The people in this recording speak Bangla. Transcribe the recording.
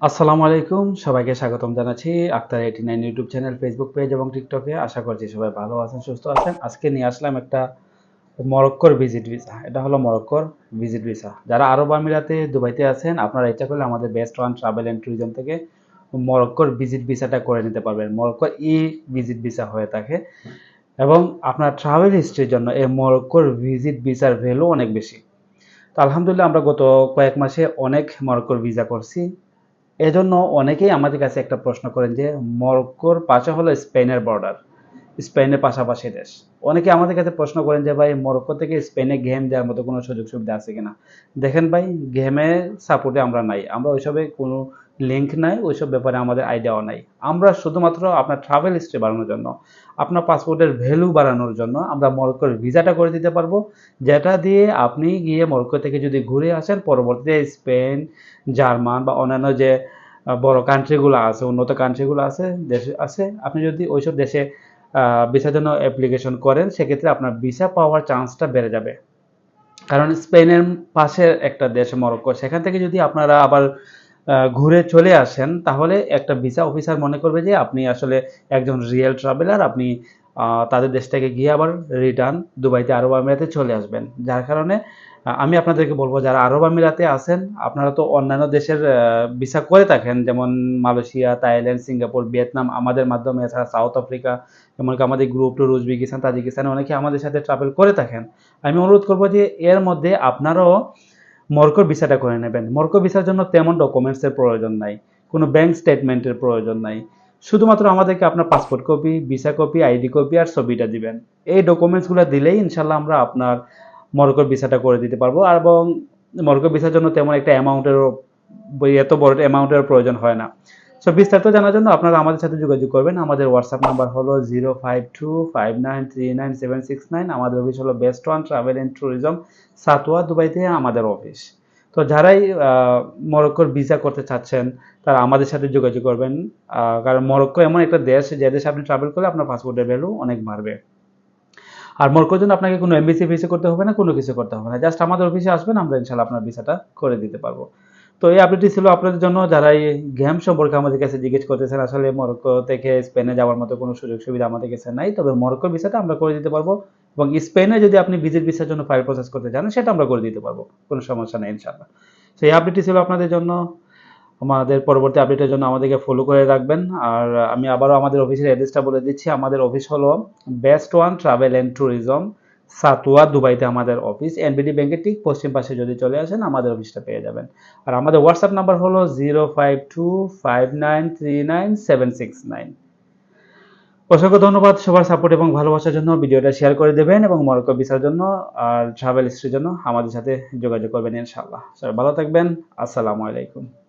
আসসালামু আলাইকুম, সবাইকে স্বাগতম জানাচ্ছি Akhtar eighty nine YouTube channel Facebook page এবং টিকটকে আশা করছি সবাই ভালো আছেন, সুস্থ আছেন। আজকে নিয়ে আসলাম একটা মরক্কোর ভিজিট ভিসা এটা হলো মরক্কোর ভিজিট ভিসা যারা আরব আমিরাতে, দুবাইতে আছেন, আপনারা ইচ্ছা করলে আমাদের best one travel and tourism থেকে মরক্কোর ভিজিট ভিসাটা করে নিতে পারবেন। মরক্কোর ই ভিজিট ভিসা হয়ে থাকে। এবং আপনার ট্রাভেল হিস্ট্রির জন্য এই মরক্কোর ভিজিট ভিসার ভ্যালু অনেক বেশি। তো আলহামদুলিল্লাহ আমরা গত কয়েক মাসে অনেক মরক্কোর ভিসা করছি। এজন্য অনেকেই আমাদের কাছে একটা প্রশ্ন করেন যে, মরক্কোর পাশে হলো স্পেনের বর্ডার স্পেনের পাশাপাশি দেশ। অনেকে আমাদের কাছে প্রশ্ন করেন যে, ভাই, মরক্কো থেকে স্পেনে গেম দেওয়ার মতো কোনো সুযোগ সুবিধা আছে কিনা? দেখেন ভাই গেমের সাপোর্টে আমরা নাই। আমরা ওইসবে কোনো লিঙ্ক নাই, ওইসব ব্যাপারে আমাদের আইডিয়াও নাই। আমরা শুধুমাত্র আপনার ট্রাভেল হিস্ট্রি বাড়ানোর জন্য, আপনার পাসপোর্টের ভ্যালু বাড়ানোর জন্য আমরা মরক্কোর ভিসাটা করে দিতে পারব, যেটা দিয়ে আপনি গিয়ে মরক্কো থেকে যদি ঘুরে আসেন, পরবর্তীতে স্পেন, জার্মান বা অন্যান্য যে বড় কান্ট্রিগুলো আছে, উন্নত কান্ট্রিগুলো আছে, দেশে আছে, আপনি যদি ওইসব দেশে ভিসার জন্য অ্যাপ্লিকেশন করেন, সেক্ষেত্রে আপনার ভিসা পাওয়ার চান্সটা বেড়ে যাবে। কারণ স্পেনের পাশে একটা দেশ মরক্কো, সেখান থেকে যদি আপনারা আবার ঘুরে চলে আসেন, তাহলে একটা ভিসা অফিসার মনে করবে যে আপনি আসলে একজন রিয়েল ট্রাভেলার আপনি তাদের দেশ থেকে গিয়ে আবার রিটার্ন দুবাইতে, আরব আমিরাতে চলে আসবেন। যার কারণে আমি আপনাদেরকে বলব, যারা আরব আমিরাতে আছেন, আপনারা তো অন্যান্য দেশের ভিসা করে থাকেন, যেমন মালয়েশিয়া, থাইল্যান্ড, সিঙ্গাপুর, ভিয়েতনাম, আমাদের মাধ্যমে, এছাড়া সাউথ আফ্রিকা এমনকি আমাদের গ্রুপ টু উজবেকিস্তান, তাজিকিস্তানে অনেকে আমাদের সাথে ট্রাভেল করে থাকেন। আমি অনুরোধ করব যে, এর মধ্যে আপনারাও মরকোর ভিসাটা করে নেবেন। মর্কর ভিসার জন্য তেমন ডকুমেন্টসের প্রয়োজন নাই। কোনো ব্যাংক স্টেটমেন্টের প্রয়োজন নাই। শুধুমাত্র আমাদেরকে আপনার passport copy visa copy ID copy আর ছবিটা দিবেন। এই ডকুমেন্টসগুলো দিলেই ইনশাল্লাহ আমরা আপনার মর্ক ভিসাটা করে দিতে পারব। এবং মর্ক ভিসার জন্য তেমন একটা অ্যামাউন্টেরও এত বড় অ্যামাউন্টের প্রয়োজন হয় না। সো বিস্তারিত জানার জন্য আপনারা আমাদের সাথে যোগাযোগ করবেন। আমাদের হোয়াটসঅ্যাপ নাম্বার হলো zero five two five nine three nine seven six nine আমাদের অফিস হলো best one travel and tourism Satwa, দুবাইতে আমাদের অফিস তো যারাই মরক্কোর ভিসা করতে চাচ্ছেন, তারা আমাদের সাথে যোগাযোগ করবেন। কারণ মরক্কো এমন একটা দেশ, যে দেশে আপনি ট্রাভেল করলে আপনার পাসপোর্টের ভ্যালু অনেক বাড়বে। আর মরক্কোর জন্য আপনাকে কোনো এমবিসি ভিসা করতে হবে না, কোনো কিছু করতে হবে না। জাস্ট আমাদের অফিসে আসবেন, আমরা ইনশাল্লাহ আপনার ভিসাটা করে দিতে পারব। তো এই আপডেটটি ছিল আপনাদের জন্য। যারা এই গেম সম্পর্কে আমাদের কাছে জিজ্ঞেস করতেছেন, আসলে মরক্কো থেকে স্পেনে যাওয়ার মতো কোনো সুযোগ সুবিধা আমাদের কাছে নাই, তবে মরক্কোর ভিসাটা আমরা করে দিতে পারব এবং স্পেনে যদি আপনি ভিজিট ভিসার জন্য ফাইল প্রসেস করতে চান সেটা আমরা করে দিতে পারব। কোনো সমস্যা নেই ইনশাল্লাহ সেই আপডেটটি ছিল আপনাদের জন্য। আমাদের পরবর্তী আপডেটের জন্য আমাদেরকে ফলো করে রাখবেন। আর আমি আবারও আমাদের অফিসের অ্যাড্রেসটা বলে দিচ্ছি। আমাদের অফিস হলো best one travel and tourism Satwa, দুবাইতে আমাদের অফিস এনবিডি ব্যাংকের ঠিক পশ্চিম পাশে যদি চলে আসেন, আমাদের অফিসটা পেয়ে যাবেন। আর আমাদের হোয়াটসঅ্যাপ নাম্বার হলো জিরো অসংখ্য ধন্যবাদ সবার সাপোর্ট এবং ভালোবাসার জন্য। ভিডিওটা শেয়ার করে দেবেন এবং মরক্কো ভিসার জন্য আর ট্রাভেল হিস্ট্রির জন্য আমাদের সাথে যোগাযোগ করবেন ইনশাআল্লাহ। সবাই ভালো থাকবেন। আসসালামু আলাইকুম।